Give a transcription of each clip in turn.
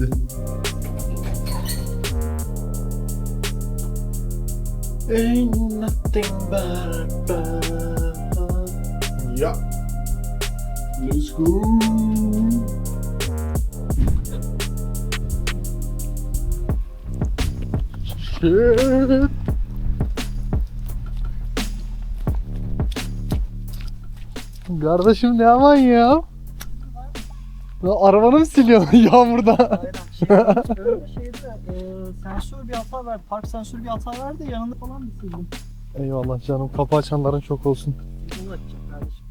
Sisli. Ain't nothing but a Yeah. Let's go. Shit. Kardeşim ne aman ya? Ya arabanı mı siliyorsun yağmurda? Aynen. Şey, öyle şeyde e, sensör bir hata verdi. Park sensörü bir hata verdi. Yanında falan bir sildim. Eyvallah canım kapı açanların çok olsun. Açacağım kardeşim.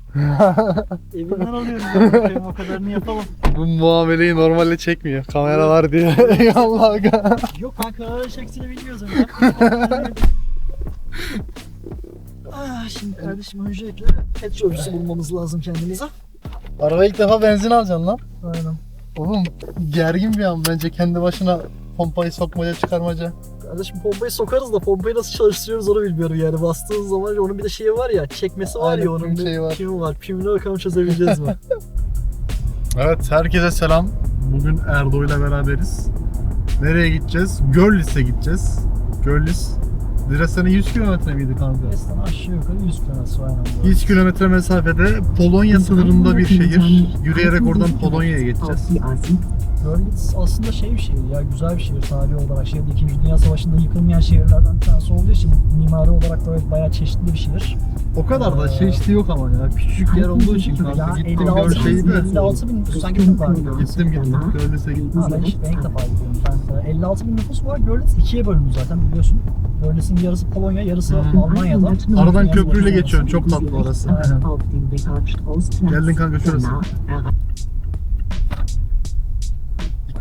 Evinden alıyorum. ben. Benim o kadarını yapalım. Bu muameleyi normalde çekmiyor kamera var diye. Eyvallah. Yok kanka öyle şeksini bilmiyoruz. öyle. ah, şimdi kardeşim öncelikle pet bulmamız lazım kendimize. Araba ilk defa benzin alacaksın lan. Aynen. Oğlum gergin bir an bence kendi başına pompayı sokmaca çıkarmaca. Kardeşim pompayı sokarız da pompayı nasıl çalıştırıyoruz onu bilmiyorum yani. Bastığın zaman onun bir de şeyi var ya, çekmesi var Aynen, ya onun bir şeyi var. pimi var. Pimini bakalım çözebileceğiz mi? Evet herkese selam. Bugün Erdo ile beraberiz. Nereye gideceğiz? Görlis'e gideceğiz. Görlis. Dresden'e 100 kilometre miydi kanka? Esten aşağı yukarı 100 kilometre aynen. 100 kilometre mesafede Polonya sınırında bir şehir. Yürüyerek oradan Polonya'ya geçeceğiz. Görlitz aslında şey bir şehir ya güzel bir şehir tarihi olarak. Şehirde 2. Dünya Savaşı'nda yıkılmayan şehirlerden bir tanesi olduğu için mimari olarak da evet bayağı çeşitli bir şehir. O kadar da şey işte yok ama ya. Küçük yer olduğu için kanka. Ya Gittim 56 gör şeyi bin, de. 56 bin nüfus sanki çok var. Gittim gittim. Görlis'e gittim. Ben, ben ilk defa gidiyorum. Ben, e, 56 bin nüfus var. Görlitz ikiye bölündü zaten biliyorsun. Görlitz'in yarısı Polonya, yarısı Hmm. Almanya'da. Aradan köprüyle geçiyorsun. Çok tatlı orası. Aynen. Geldin kanka şurası.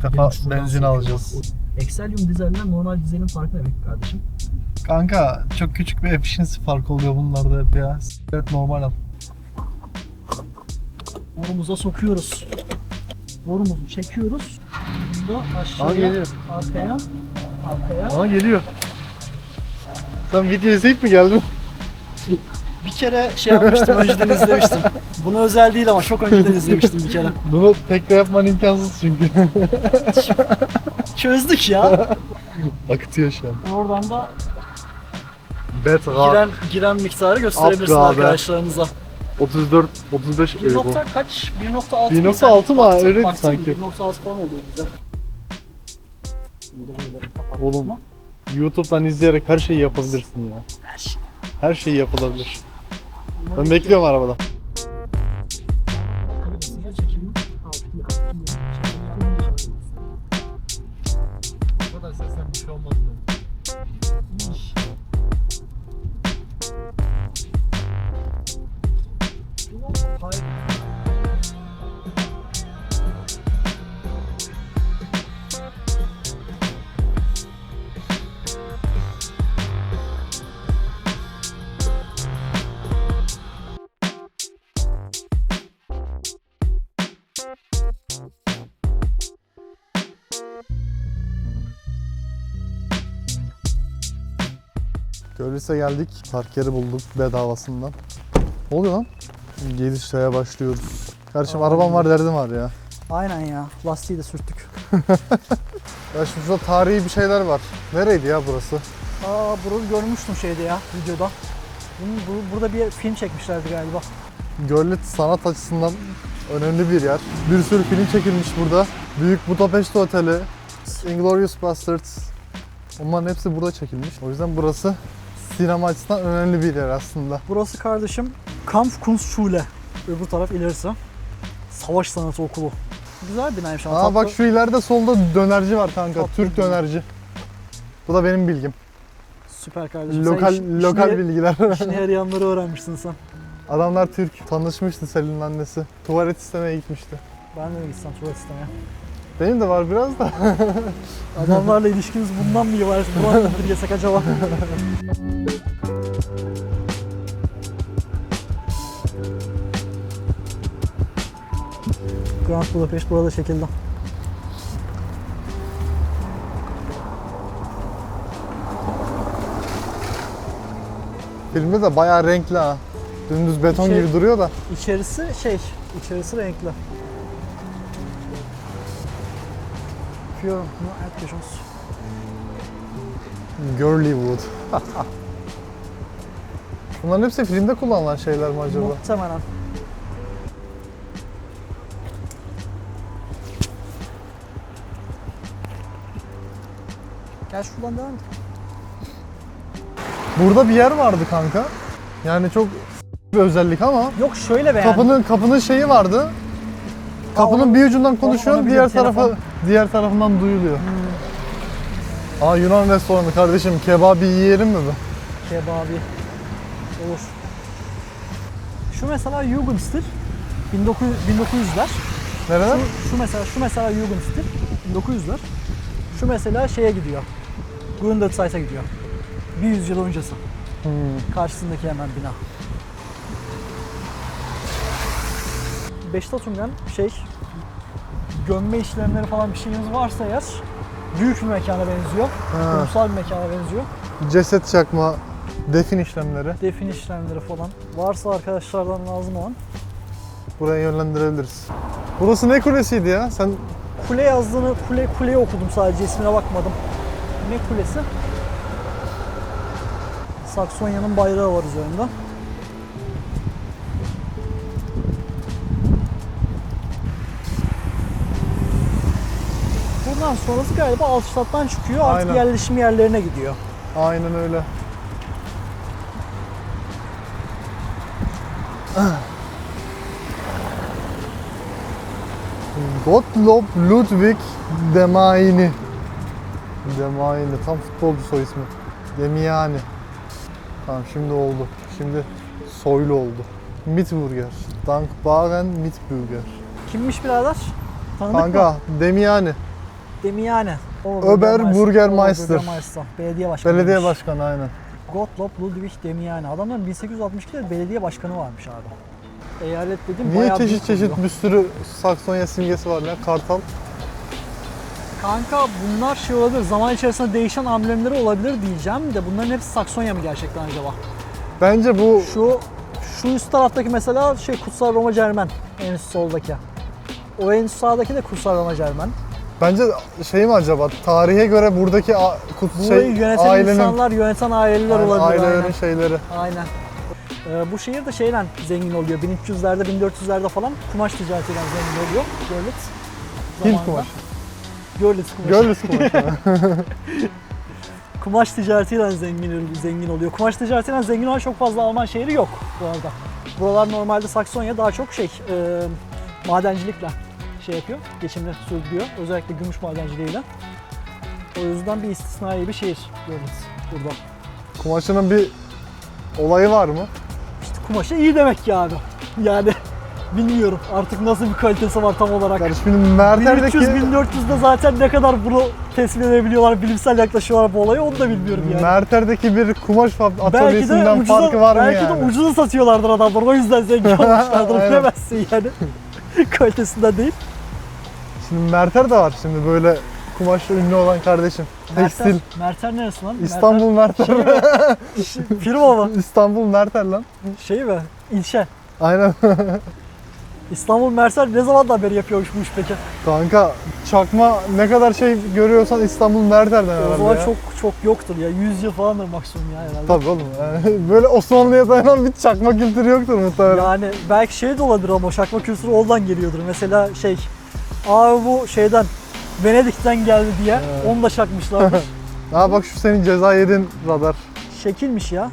Defa benzin alacağız. Exelium dizeller normal dizelin farkı ne peki kardeşim? Kanka çok küçük bir efficiency farkı oluyor bunlarda hep ya. Evet normal al. Borumuza sokuyoruz. Borumuzu çekiyoruz. Bunu da Aa, aşağıya, geliyor. arkaya, arkaya. Aa geliyor. Sen video izleyip mi geldin? Bir kere şey yapmıştım, önceden izlemiştim. Bunu özel değil ama çok önceden izlemiştim bir kere. Bunu tek de yapman imkansız çünkü. Çözdük ya. Akıtıyor şu an. Oradan da Bet giren giren miktarı gösterebilirsin abi. arkadaşlarınıza. 34 35 1 euro. nokta kaç? 1.6 1.6 mı? Baksana, Öyleydi baksana, sanki. 1.6 falan oluyor bize. Şimdi böyle kapattım Oğlum. YouTube'dan izleyerek her şeyi yapabilirsin ya. Her şey. Her şeyi yapılabilir. Ben bekliyorum arabada. Görlüs'e geldik. Park yeri bulduk bedavasından. Ne oluyor lan? Gelişmeye başlıyoruz. Kardeşim arabam var derdim var ya. Aynen ya. Lastiği de sürttük. Ya şimdi şurada tarihi bir şeyler var. Nereydi ya burası? Aa bunu görmüştüm şeyde ya videoda. Bunun, bu, burada bir film çekmişlerdi galiba. Görlit sanat açısından önemli bir yer. Bir sürü film çekilmiş burada. Büyük Budapest Oteli, Inglourious Basterds. Onların hepsi burada çekilmiş. O yüzden burası sinema açısından önemli bir yer aslında. Burası kardeşim Kampfkunstschule. Öbür taraf ilerisi. Savaş sanatı okulu. Güzel bir binaymış ama Aa tatlı. bak şu ileride solda dönerci var kanka. Tatlı Türk bir- dönerci. Bu da benim bilgim. Süper kardeşim. Sen Lokal iş- işine- lokal bilgiler. işine yarayanları öğrenmişsin sen. Adamlar Türk. Tanışmıştı Selin'in annesi. Tuvalet istemeye gitmişti. Ben de mi gitsem tuvalet istemeye? Benim de var biraz da. Adamlarla ilişkimiz bundan mı ibaret? Bundan mıdır yesek acaba? Grand Budapest burada çekildi. Filmde de bayağı renkli ha. Dümdüz beton Şey- gibi duruyor da. İçerisi şey, içerisi renkli. Für nur Erdgeschoss. Girlywood. Bunların hepsi filmde kullanılan şeyler mi acaba? Muhtemelen. Gel şuradan devam et. Burada bir yer vardı kanka. Yani çok bir özellik ama Yok şöyle beğendim. kapının kapının şeyi vardı. Kapının bir ucundan konuşuyorsun, onu diğer tarafı telefon. diğer tarafından duyuluyor. Aa Yunan restoranı kardeşim kebabi yiyelim mi be? Kebabi. Olur. Şu mesela Jugendstil. 1900, 1900'ler. Nerede? Şu, şu mesela şu mesela Jugendstil. 1900'ler. Şu mesela şeye gidiyor. Gründerzeit'e gidiyor. Bir yüzyıl öncesi. Hmm. Karşısındaki hemen bina. Beşiktaş'ın şey gömme işlemleri falan bir şeyiniz varsa eğer büyük bir mekana benziyor. Ha. Kurumsal bir mekana benziyor. Ceset çakma, defin işlemleri. Defin işlemleri falan. Varsa arkadaşlardan lazım olan. Buraya yönlendirebiliriz. Burası ne kulesiydi ya? Sen Kule yazdığını, kule kuleyi okudum sadece ismine bakmadım. Ne kulesi? Saksonya'nın bayrağı var üzerinde. Buradan sonrası galiba Altstadt'tan çıkıyor artık Aynen. yerleşim yerlerine gidiyor. aynen öyle. Gottlob Ludwig Demaini. Demaini tam futbolcu soy ismi. Demiani. Tamam şimdi oldu. Şimdi soylu oldu. Mitburger. Dankbaren Mitburger. Kimmiş birader? Tanıdık mı? Kanka Demiani. Demiyane. Öber Burgermeister. Belediye başkanı. Belediye başkanı aynen. Gottlob Ludwig Demiyane. Adamların 1862'de belediye başkanı varmış abi. Eyalet dedim Niye bayağı çeşit çeşit oluyor. bir sürü Saksonya simgesi var ya? Kartal. Kanka bunlar şey olabilir, zaman içerisinde değişen amblemleri olabilir diyeceğim de bunların hepsi Saksonya mı gerçekten acaba? Bence bu Şu şu üst taraftaki mesela şey Kutsal Roma Cermen en üst soldaki. O en üst sağdaki de Kutsal Roma Cermen. Bence şey mi acaba? Tarihe göre buradaki a- kut Burayı şey yöneten ailenin insanlar, yöneten aileler aynen, olabilir. ailelerin aynen. şeyleri. Aynen. Ee, bu şehir de şeyle zengin oluyor. 1300'lerde, 1400'lerde falan kumaş ticaretiyle zengin oluyor. Görlitz. Hint zamanında. kumaş. Görlitz kumaşı. Görlüs kumaşı. kumaş ticaretiyle zengin zengin oluyor. Kumaş ticaretiyle zengin olan çok fazla Alman şehri yok bu arada. Buralar normalde Saksonya daha çok şey e, madencilikle şey yapıyor, geçimini sürdürüyor. Özellikle gümüş madenciliğiyle. O yüzden bir istisnai bir şehir Görlitz burada. Kumaşının bir olayı var mı? İşte kumaşı iyi demek ki abi. Yani bilmiyorum artık nasıl bir kalitesi var tam olarak. Yani şimdi Merter'deki 1300-1400'de zaten ne kadar bunu tespit edebiliyorlar, bilimsel yaklaşıyorlar bu olaya onu da bilmiyorum yani. Merter'deki bir kumaş belki de atölyesinden ucuza, farkı var mı belki yani? de ucuza satıyorlardır adamlar o yüzden zengin olmuşlardır bilemezsin yani. Kalitesinden değil. Şimdi Merter de var şimdi böyle kumaşla ünlü olan kardeşim. Tekstil. Merter, neresi lan? İstanbul Merter. Şey mi? firma mı? İstanbul Merter lan. Şey mi? İlçe. Aynen. İstanbul Merter ne zamandan beri yapıyormuş bu iş peki? Kanka çakma ne kadar şey görüyorsan İstanbul Merter'den O herhalde zaman ya. çok çok yoktur ya. 100 yıl falandır maksimum ya herhalde. Tabii oğlum. Yani böyle Osmanlı'ya dayanan bir çakma kültürü yoktur muhtemelen. Yani belki şey de olabilir ama şakma kültürü oradan geliyordur. Mesela şey, abi bu şeyden Venedik'ten geldi diye Evet. onu da şakmışlardır. Ha bak şu senin ceza yedin radar. Şekilmiş ya.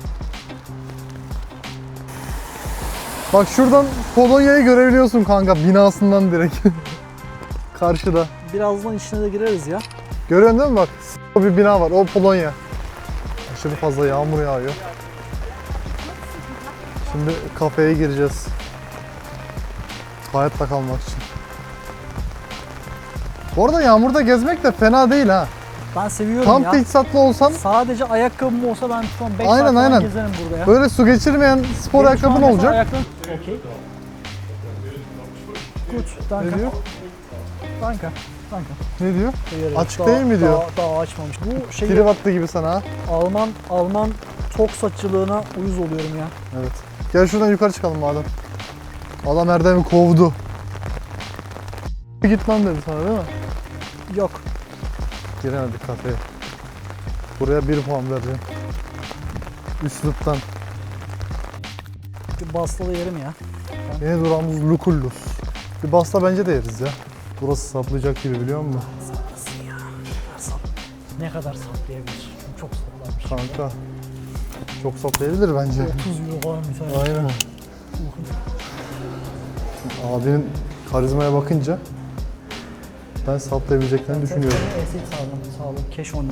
Bak şuradan Polonya'yı görebiliyorsun kanka binasından direkt. Karşıda. Birazdan içine de gireriz ya. Görüyorsun değil mi bak? O bir bina var. O Polonya. Aşırı fazla yağmur yağıyor. Şimdi kafeye gireceğiz. Hayatta kalmak için. Bu arada yağmurda gezmek de fena değil ha. Ben seviyorum Tam ya. teçhizatlı olsan Sadece ayakkabım olsa ben şu an 5 Aynen, saat aynen. gezerim burada ya. böyle su geçirmeyen spor Benim ayakkabın olacak. Ayaklarım... Okey. Good. Danke. Ne diyor? Danke. Danke. Ne diyor? Teşekkür Açık Daha- değil mi diyor? Daha, daha açmamış. Bu şey Trip attı gibi sana ha. Alman Alman tok saççılığına uyuz oluyorum ya. Evet. Gel şuradan yukarı çıkalım madem. Adam Erdem'i kovdu. Gitmem dedi sana değil mi? Giremedik kafeye. Buraya bir puan vereceğim. Üsluptan. Bir basta da yerim ya. Yeni durağımız Lukullus. Bir basta bence de yeriz ya. Burası saplayacak gibi biliyor musun? Saplasın ya. Sap. Ne kadar saplayabilir? Çünkü çok saplanmış. Kanka. Çok saplayabilir bence. 30 euro falan tane. Aynen. Abinin karizmaya bakınca ben saplayabileceklerini düşünüyorum. Esit sağlam, sağlam. Keş on ya.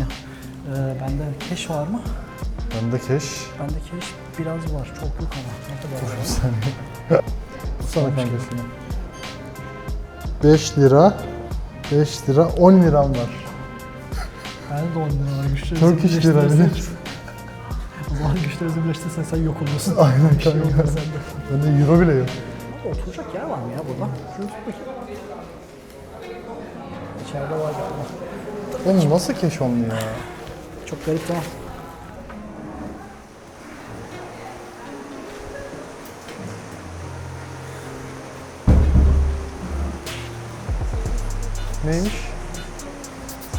Ee, bende keş var mı? Bende keş. Bende keş biraz var. Çok yok ama. Ne kadar Bir var? saniye. Tutsana kanka şunu. 5 lira. 5 lira 10 liram var. Bende de 10 lira var. Güçlerinizi Turkish lira birleştirirsen- bir de. O zaman güçlerinizi birleştirirsen sen yok oluyorsun. Aynen Bir şey kanka. olmaz sende. Bende euro bile yok. Oturacak yer var mı ya burada? Şunu tut bakayım. İçeride var galiba. Oğlum nasıl keş onlu ya? Çok garip tamam. Neymiş?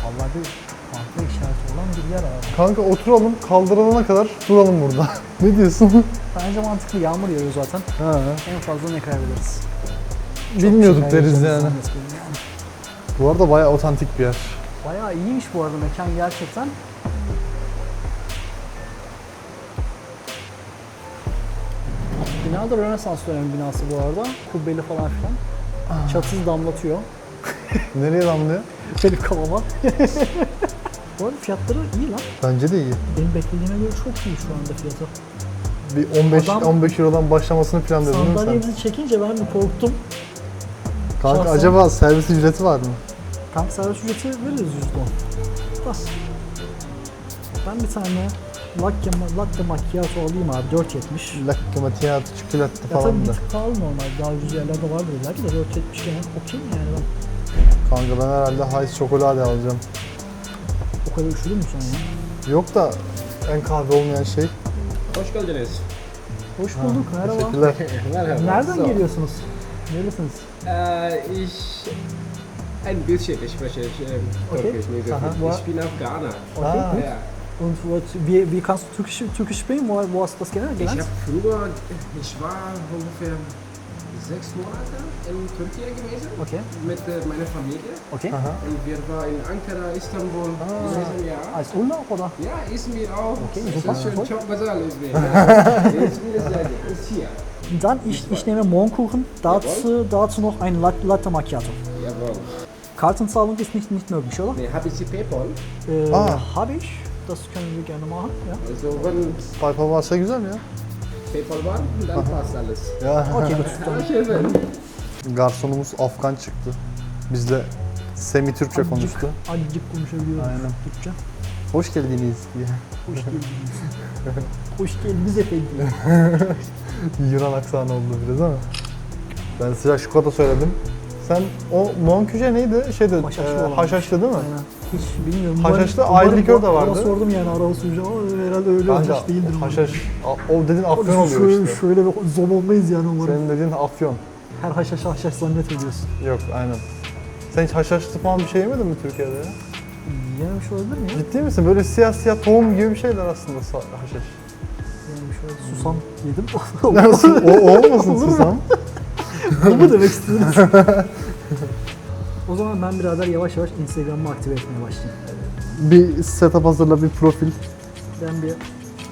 Vallahi bir farklı işareti olan bir yer abi. Kanka oturalım kaldırılana kadar duralım burada. ne diyorsun? Bence mantıklı. Yağmur yağıyor zaten. ha. En fazla ne kaybederiz? Bilmiyorduk deriz yani. zannetmiyorum yani. Bu arada bayağı otantik bir yer. Bayağı iyiymiş bu arada mekan gerçekten. Bina da Rönesans dönemi binası bu arada. Kubbeli falan filan. Çatsız damlatıyor. Nereye damlıyor? Benim kafama. bu arada fiyatları iyi lan. Bence de iyi. Benim beklediğime göre çok iyi şu anda fiyatı. Bir 15 Adam- 15 Euro'dan başlamasını planladın değil mi sen? Sandalyemizi çekince ben bir korktum. Kanka Şahsen- acaba servis ücreti var mı? Tam servis ücreti veririz %10. Bas. Ben bir tane latte, latte macchiato alayım abi 4.70. Latte macchiato, çikolata Ya tabii falan bir da. tık pahalı normal. Daha ucuz yerlerde vardır belki de 4.70 yani okey mi yani ben? Kanka ben herhalde Hayes çokolade alacağım. O kadar üşüdün mü sen ya? Yok da en kahve olmayan şey. Hoş geldiniz. Hoş bulduk merhaba. Teşekkürler. Merhaba. Nereden geliyorsunuz? Nerelisiniz? Äh, ich ein bisschen, ich spreche äh, Okay. Türkisch nicht so. Ich bin Afghaner. Okay. Ah. Ja. Und what, wie, wie kannst du Türkisch, Türkisch sprechen? Wo, wo hast du das gelernt? Ich habe früher, ich war ungefähr sechs Monate in Türkei gewesen Okay, mit äh, meiner Familie. okay. Aha. Und wir waren in Ankara, Istanbul gewesen, ja. Als Urlaub oder? Ja, Izmir auch. Okay, es super. ist schön, çok güzel Izmir. Ja. Izmir ist sehr gut. Ist hier. Dann ich, ich nehme Mohnkuchen, dazu, dazu noch ein Lat- Latte Macchiato. Jawohl. Kartenzahlung ist nicht, nicht möglich, oder? Nee, habe ich die Paypal? Äh, Ah. Habe ich. Das können wir gerne machen, ja. Also wenn Paypal varsa güzel ya. Paypal dann passt alles. Ya Okay, gut. Dann Schön. garsonumuz Afgan çıktı. Bizle semi Türkçe konuştu. Acıcık konuşabiliyorum Aynen. Türkçe. Hoş geldiniz diye. Hoş geldiniz. Hoş geldiniz efendim. Yunan aksanı oldu biraz ama. Ben sıcak çikolata söyledim. Sen o Monküce neydi? Şeyde Haşhaşlı e, haşhaşlı değil mi? Aynen. Hiç bilmiyorum. Haşhaşlı Umarım- ayrı likör de vardı. Ama sordum yani ara usulca ama herhalde öyle Kanka haşhaş değildir. haşhaş, o dedin afyon oluyor şöyle, işte. Şöyle bir zon olmayız yani umarım. Senin dediğin afyon. Her haşhaş haşhaş zannet ediyorsun. Yok aynen. Sen hiç haşhaşlı falan bir şey yemedin mi Türkiye'de ya? Yememiş olabilir mi? Ciddi misin? Böyle siyah siyah tohum gibi bir şeyler aslında haşhaş. Yememiş olabilir. Susam yedim. Nasıl? o, o olmasın susam? Bunu mu demek istediniz? o zaman ben birader yavaş yavaş Instagram'ımı aktive etmeye başlayayım. Bir setup hazırla, bir profil. Ben bir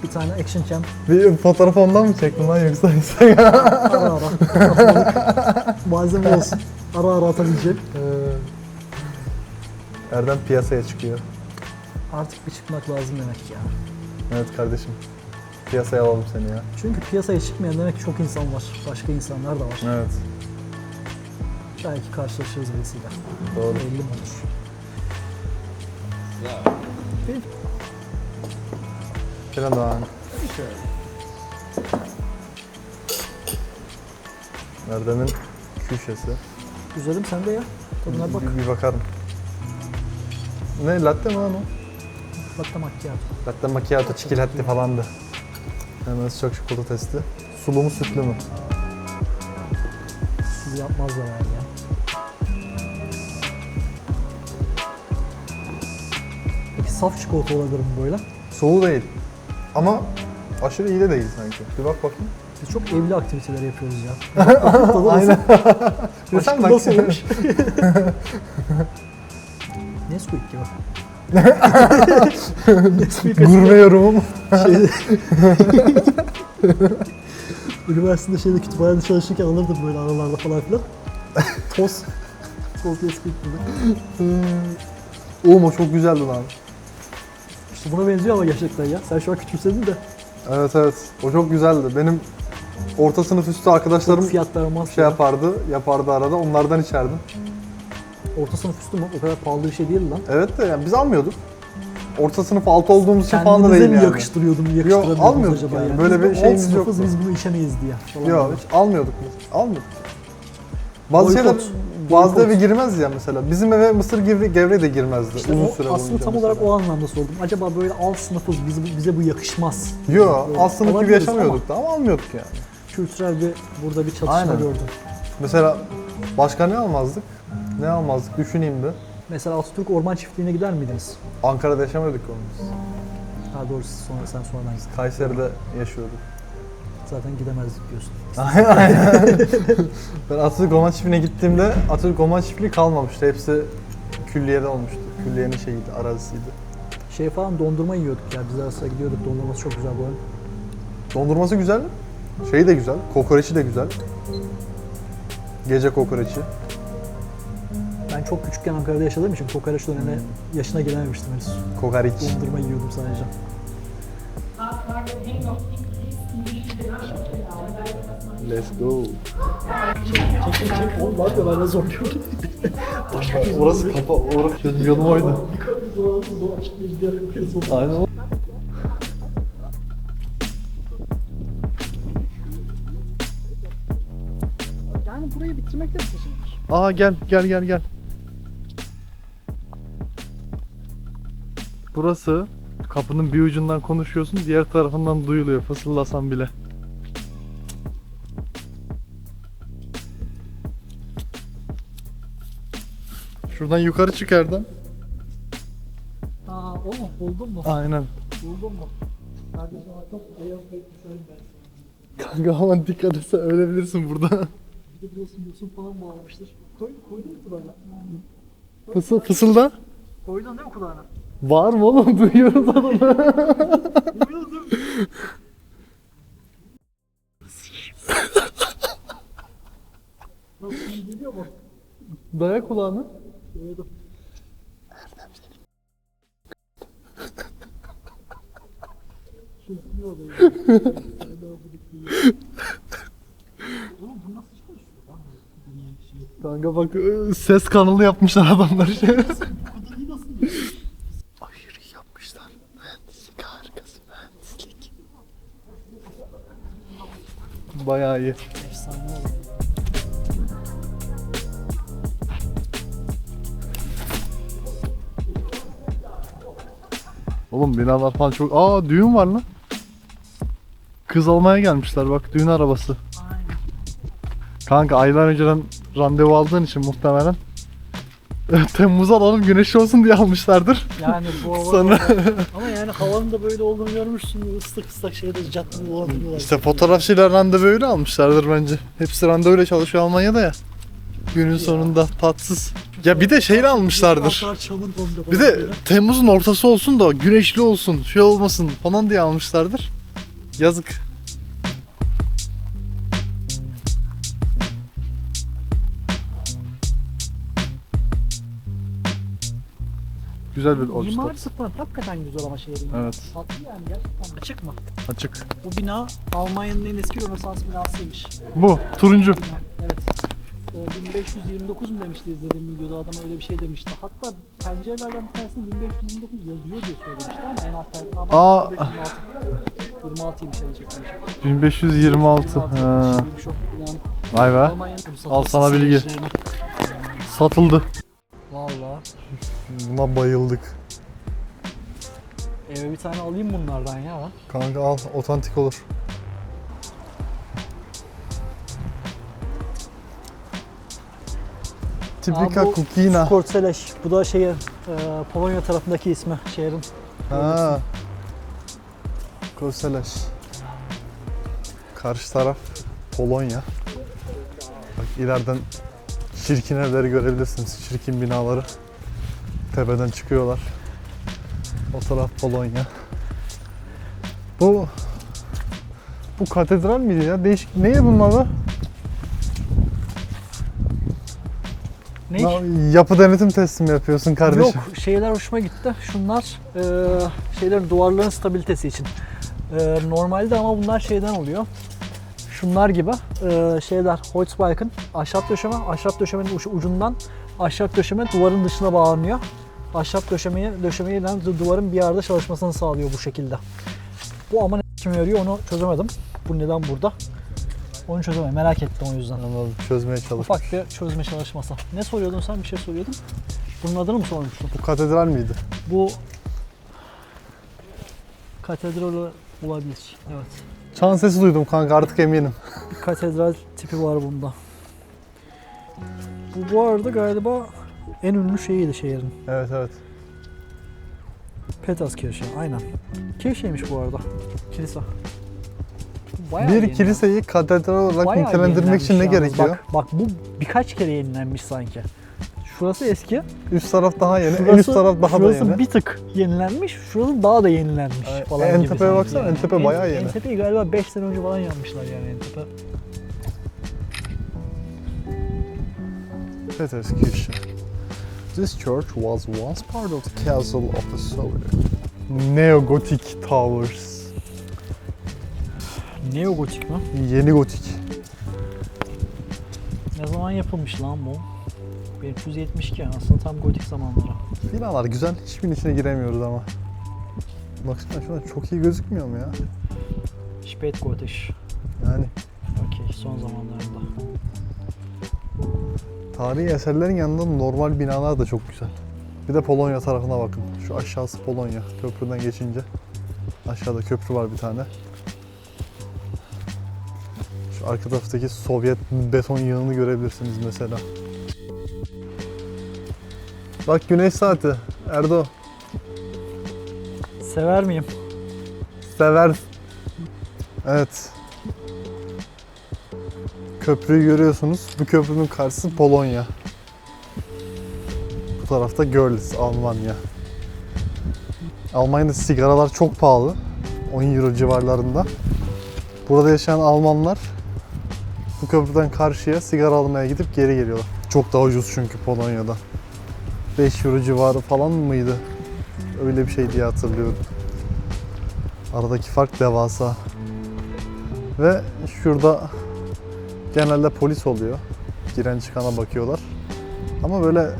bir tane action cam Bir fotoğraf ondan mı çektin lan yoksa Instagram? ara ara malzeme olsun. Ara ara atabileceğim. Ee, Erdem piyasaya çıkıyor. Artık bir çıkmak lazım demek ya. Evet kardeşim. Piyasaya alalım seni ya. Çünkü piyasaya çıkmayan demek çok insan var. Başka insanlar da var. Evet. Belki karşılaşırız birisiyle. Doğru. Belli mi olur? Vielen Dank. Erdem'in köşesi. Güzelim sen de ya. Tadına bak. Bir, bir bakarım. Ne latte mi lan o? Latte macchiato. Latte macchiato, çiki latte falandı. Hemen sıcak çikolata testi. Sulu mu sütlü mü? Sizi yapmazlar yani ya. saf çikolata olabilir mi böyle? Soğuğu değil. Ama aşırı iyi de değil sanki. Bir bak bakayım. Biz çok evli aktiviteler yapıyoruz ya. Aynen. Sen bak. Nesquik gibi. Gurme yorumum. şeyde... Üniversitede şeyde kütüphanede çalışırken alırdım böyle aralarda falan filan. Toz. Toz Nesquik gibi. Oğlum o çok güzeldi lan. İşte buna benziyor ama gerçekten ya. Sen şu an küçümsedin de Evet evet. O çok güzeldi. Benim orta sınıf üstü arkadaşlarım şey ya. yapardı, yapardı arada. Onlardan içerdim. Orta sınıf üstü mü? O kadar pahalı bir şey değil lan. Evet de yani biz almıyorduk. Orta sınıf altı olduğumuz için falan da değil mi yani. yakıştırıyordum, yakıştıramıyordunuz almıyorduk acaba yani. ya? Böyle Biz bir de şeyimiz alt sınıfız, yoktu. biz bunu içemeyiz diye. falan Yok böyle. hiç almıyorduk biz. Almıyorduk. Bazı Boykot. şeyler bazı Boykot. eve girmez ya mesela. Bizim eve mısır gevre, gevre de girmezdi İşte uzun o, süre aslında boyunca tam mesela. olarak o anlamda sordum. Acaba böyle alt sınıfız, bize, bize bu yakışmaz. Yo Böyle aslında gibi alabiliriz yaşamıyorduk da ama almıyorduk yani. Ama kültürel bir burada bir çatışma Aynen. gördüm. Mesela başka ne almazdık? Ne almazdık düşüneyim bir. Mesela Atatürk Orman Çiftliği'ne gider miydiniz? Ankara'da yaşamıyorduk onu biz. Ha doğrusu sonra sen sonradan gittin. Kayseri'de yaşıyorduk. Zaten gidemezdik diyorsun. Aynen. ben Atatürk Orman Çiftliği'ne gittiğimde Atatürk Orman Çiftliği kalmamıştı. Hepsi külliyede olmuştu. Külliyenin şeyiydi, arazisiydi. Şey falan dondurma yiyorduk ya. Biz arasında gidiyorduk. Dondurması çok güzel bu arada. Dondurması güzel. Şeyi de güzel. Kokoreçi de güzel. Gece kokoreçi. Ben çok küçükken Ankara'da yaşadığım için kokoreç dönemine yaşına gelememiştim henüz. Kokoreç. Dondurma yiyordum sadece. Let's go. Çek çek çek. Oğlum ne yapıyor ben de zor diyorum. Orası kapa, orası benim yanım oydu. Aynen o. Yani burayı bitirmek de bir. Aa gel gel gel gel. Burası kapının bir ucundan konuşuyorsun, diğer tarafından duyuluyor fısıldasan bile. Şuradan yukarı çık Erdem. Aa o mu? Buldun mu? Aynen. Buldun mu? Kardeşim çok ayağım kayıp düşerim ben. Kanka aman dikkat etse ölebilirsin burada. Bir de biliyorsun yosun falan bağlamıştır. Koy, koydun mu kulağına? Fısıl, fısılda. Koydun değil mi kulağına? Var mı oğlum? Duyuyoruz adamı. Daya kulağını. Şey. Kanka bak ses kanalı yapmışlar adamlar şey. Bu kadar iyi nasıl yapıyor? Aşırı iyi yapmışlar. Mühendislik harikası mühendislik. Bayağı iyi. Efsane oldu. Oğlum binalar falan çok... Aa düğün var lan. Kız almaya gelmişler bak düğün arabası. Aynen. Kanka aylar önceden randevu aldığın için muhtemelen Temmuz'a alalım güneşli olsun diye almışlardır. Yani bu hava Sonra ama yani havanın da böyle olduğunu görmüşsün. Islak ıslak şeyde caddede dolandırıyorlar. işte fotoğrafçılar randevuyla almışlardır bence. Hepsi randevuyla çalışıyor Almanya'da ya. Günün sonunda tatsız. Ya bir de şeyle almışlardır. Bir de. Temmuz'un ortası olsun da güneşli olsun, şey olmasın falan diye almışlardır. Yazık. Güzel bir Mimari Olmsted. sıfır hakikaten güzel ama şehrin. Evet. Tatlı yani gerçekten. Açık mı? Açık. Bu bina Almanya'nın en eski Rönesans binasıymış. Bu turuncu. Evet. Ee, 1529 mu demişti izlediğim videoda adam öyle bir şey demişti. Hatta pencerelerden bir tanesinde 1529 yazıyor diye söylemişti ama en alt tarafı ama Aa. 1526 26'ymış yani çekmiş. 1526. Ha. Vay be. Al sana bilgi. Satıldı. Valla. Buna bayıldık. Eve bir tane alayım bunlardan ya. Kanka al, otantik olur. Tipika bu kukina. Sportseleş. Bu da şeye Ee, Polonya tarafındaki ismi şehrin. Ha. Koseleş. Karşı taraf Polonya. Bak ileriden çirkin evleri görebilirsiniz. Çirkin binaları. Tepeden çıkıyorlar. O taraf Polonya. Bu bu katedral miydi ya? Değişik. Neydi bunun adı? Ne? Na- Yapı denetim testi mi yapıyorsun kardeşim? Yok şeyler hoşuma gitti. Şunlar e, şeylerin duvarların stabilitesi için. E, normalde ama bunlar şeyden oluyor. Şunlar gibi e, şeyler Holzbalken ahşap döşeme. Ahşap döşemenin ucundan ahşap döşeme duvarın dışına bağlanıyor. Ahşap döşemeyi döşemeyle du- duvarın bir yerde çalışmasını sağlıyor bu şekilde. Bu ama ne kime yarıyor onu çözemedim. Bu neden burada? Onu çözemedim. Merak ettim o yüzden. Anladım. Çözmeye çalış. Ufak bir çözme çalışması. Ne soruyordun sen? Bir şey soruyordun. Bunun adını mı sormuştun? Bu katedral miydi? Bu katedral olabilir. Evet. Çan sesi duydum kanka artık eminim. Bir katedral tipi var bunda. Bu bu arada galiba en ünlü şeyiydi şehrin. Evet evet. Peterskirche. Aynen. Kirşeymiş bu arada. Kilise. Bayağı bir yenilenmiş. kiliseyi katedral olarak Bayağı nitelendirmek için ne yenilenmiş yalnız. gerekiyor? Bak, bak bu birkaç kere yenilenmiş sanki. Şurası eski. Üst taraf daha yeni, en şurası, üst taraf daha da şurası yeni. bir tık yenilenmiş. Şurası daha da yenilenmiş Ay, falan en gibi tepeye sanki baksana, en tepe bayağı yeni. En tepeyi galiba 5 sene önce falan yapmışlar yani en tepe. Peterskirche. This church was once part of the castle of the Soviet. Neo-Gothic Towers. Neogotik mi? Yeni gotik. Ne zaman yapılmış lan bu? 1372 aslında tam gotik zamanları. Binalar güzel, hiçbirinin içine giremiyoruz ama. Baksana şuna çok iyi gözükmüyor mu ya? Spätgotisch. Yani Okey son zamanlarında. tarihi eserlerin yanında normal binalar da çok güzel. Bir de Polonya tarafına bakın. Şu aşağısı Polonya. Köprüden geçince. Aşağıda köprü var bir tane. Şu arka taraftaki Sovyet beton yığını görebilirsiniz mesela. Bak güneş saati. Erdo. Sever miyim? Sever. Evet. Köprüyü görüyorsunuz. Bu köprünün karşısı Polonya. Bu tarafta Görlitz, Almanya. Almanya'da sigaralar çok pahalı. 10 euro civarlarında. Burada yaşayan Almanlar bu köprüden karşıya sigara almaya gidip geri geliyorlar. Çok daha ucuz çünkü Polonya'da. 5 euro civarı falan mıydı? Öyle bir şey diye hatırlıyorum. Aradaki fark devasa. Ve şurada genelde polis oluyor. Giren çıkana bakıyorlar. Ama böyle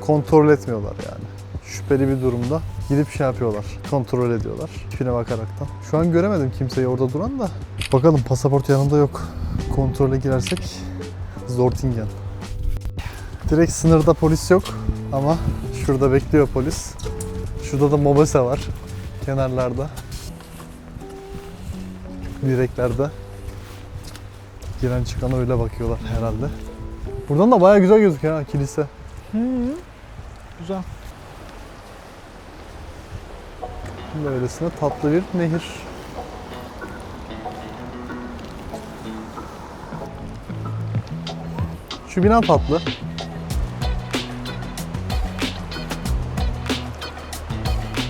kontrol etmiyorlar yani. Şüpheli bir durumda gidip şey yapıyorlar. Kontrol ediyorlar. Tipine bakaraktan. Şu an göremedim kimseyi orada duran da. Bakalım pasaport yanında yok. Kontrole girersek Zortingen. Direkt sınırda polis yok ama şurada bekliyor polis. Şurada da mobese var kenarlarda direklerde giren çıkana öyle bakıyorlar herhalde. Buradan da baya güzel gözüküyor ha kilise. Hı Güzel. Böylesine tatlı bir nehir. Şu bina tatlı.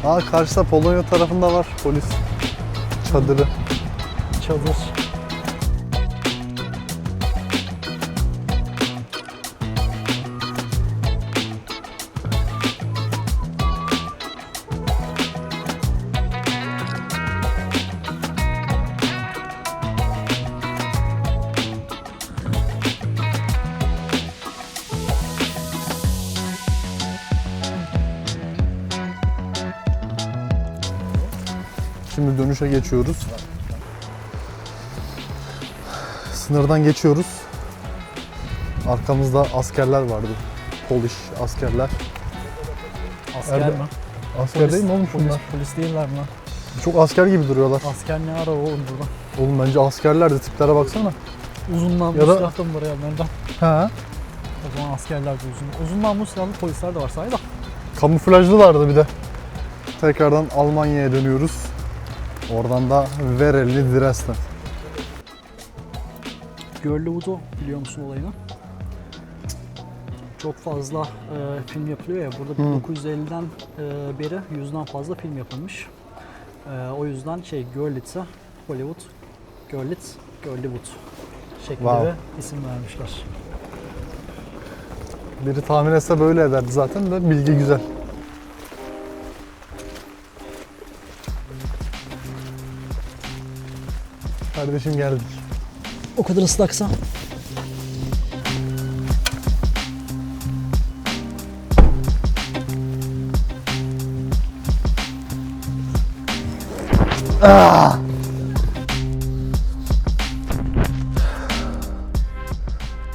Aa karşıda Polonya tarafında var polis çadırı. Çadır. Şimdi dönüşe geçiyoruz. Sınırdan geçiyoruz. Arkamızda askerler vardı. Polish askerler. Asker Erdo- mi? Asker değil mi oğlum Polis, şunlar? polis değiller mi lan? Çok asker gibi duruyorlar. Asker ne ara oğlum burada? Oğlum bence askerlerdi tiplere baksana. Uzun namlu Ya da- silah da mı var yanlarında? Ha. O zaman askerler de uzun. Uzun namlu silahlı polisler de var sayda. Kamuflajlılardı bir de. Tekrardan Almanya'ya dönüyoruz. Oradan da Vereli Dresden. Görlüwood'u biliyor musun olayını? Çok fazla e, film yapılıyor ya. Burada Hı. 1950'den e, beri yüzden fazla film yapılmış. E, o yüzden şey Görlitz'e Hollywood, Görlitz, Görlüwood şeklinde Wow. isim vermişler. Biri tahmin etse böyle ederdi zaten de bilgi güzel. Kardeşim geldik. O kadar ıslaksa.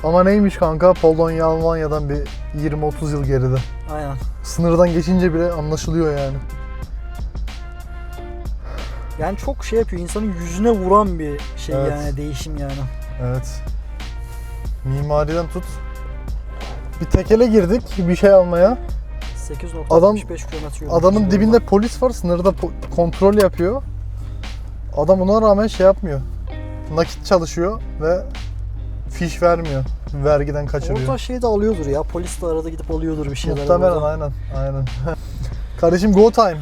Ama neymiş kanka Polonya Almanya'dan bir 20-30 yıl geride. Aynen. Sınırdan geçince bile anlaşılıyor yani. Yani çok şey yapıyor. insanın yüzüne vuran bir şey Evet. yani değişim yani. Evet. Mimariden tut. Bir tekele girdik bir şey almaya. 8.65 kilometre yol. Adamın dibinde polis var sınırda po- kontrol yapıyor. Adam ona rağmen şey yapmıyor. Nakit çalışıyor ve fiş vermiyor. Vergiden kaçırıyor. Orta şey de alıyordur ya. Polis de arada gidip alıyordur bir şeyler. Muhtemelen aynen. Aynen. Kardeşim go time.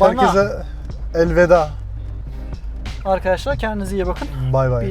Bana. Herkese elveda. Arkadaşlar kendinize iyi bakın. Bay bay.